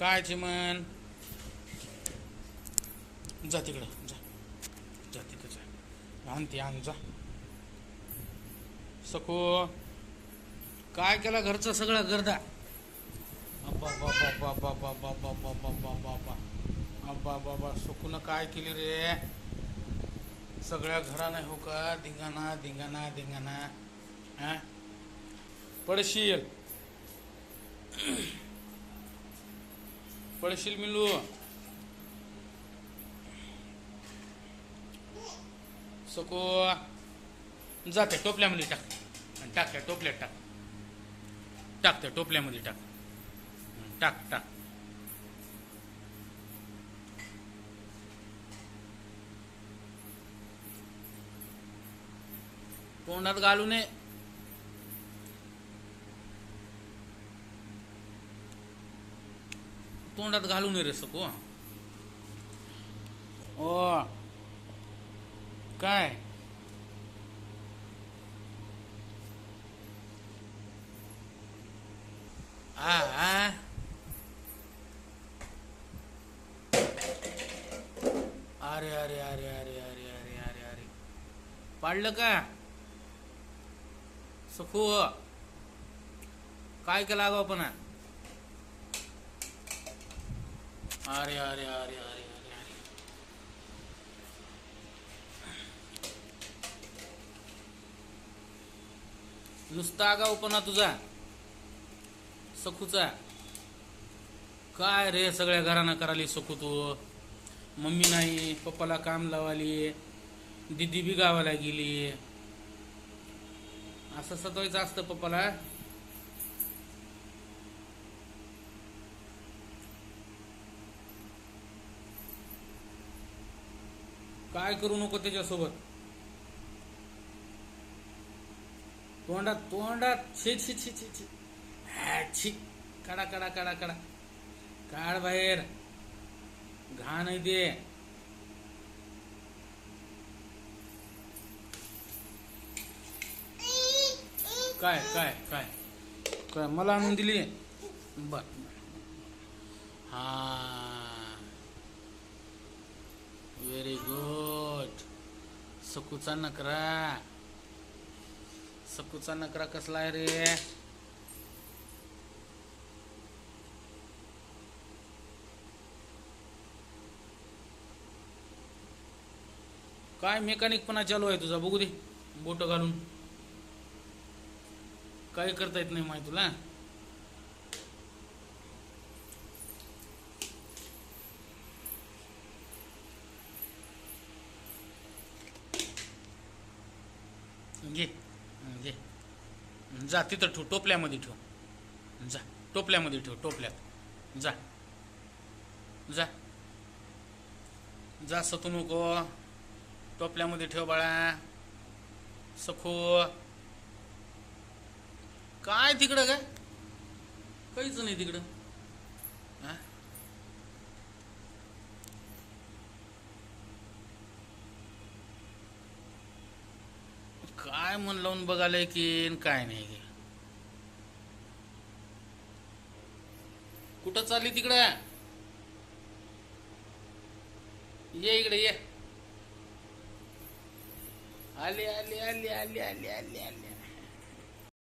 काय चिमन जा तिकडं जा जा तिथं जा आण ती आण जा सखो काय केला घरचं सगळं गर्दा अब्बा बाबा बाबा बाबा बाबा बाबा बाबा अब्बा बाबा सुकून काय केली रे सगळ्या घरानं हो का धिंगाणा धिंगाणा धिंगाणा हा पडशील पडशील मिलू. सको. जाते टोपल्यामध्ये टाक. आणि टाक त्या टोपल्यात टाक. टाक त्या टोपल्यामध्ये टाक. टाक टाक. तोंडात घालू नये. तोंडात घालू नये रे सको ओ. काय? आ आ. अरे अरे अरे अरे अरे अरे अरे अरे. पाडलं का? सखू काय केला गो आपण? अरे अरे अरे अरे अरे. अरे नुसता आगाऊपणा तुझा. सखूचा. काय रे सगळ्या घरांना कराली सखू तू? मम्मी नाही पप्पाला काम लावाली दिदी बी गावाला गेली. असं सतवायचं असतं पप्पाला. काय करू नको त्याच्यासोबत? तोंडात तोंडात छी छी छी छी छी. छी. काढा काढा काढा काढा. काढ बाहेर. घाण दे काय काय काय? काय मला आणून दिली? बर हा. Very good सकूचा नकरा. सकूचा नकरा कसला आहे रे? काय मेकॅनिकपणा चालू आहे तुझा? बघू दे बोट घालून. काय करता येत नाही माहिती तुला घे घे. जा तिथं ठेव टोपल्यामध्ये ठेव. जा टोपल्यामध्ये ठेव टोपल्यात. जा. जा. जा सतू नको. टोपल्यामध्ये ठेव बाळा. सखो. काय तिकडं काय काहीच नाही तिकडं हा? काय मन लावून बघायला की काय नाही गे कुठं चालली तिकडं? ये इकडे ये. आले आले आले आले आले आले आले.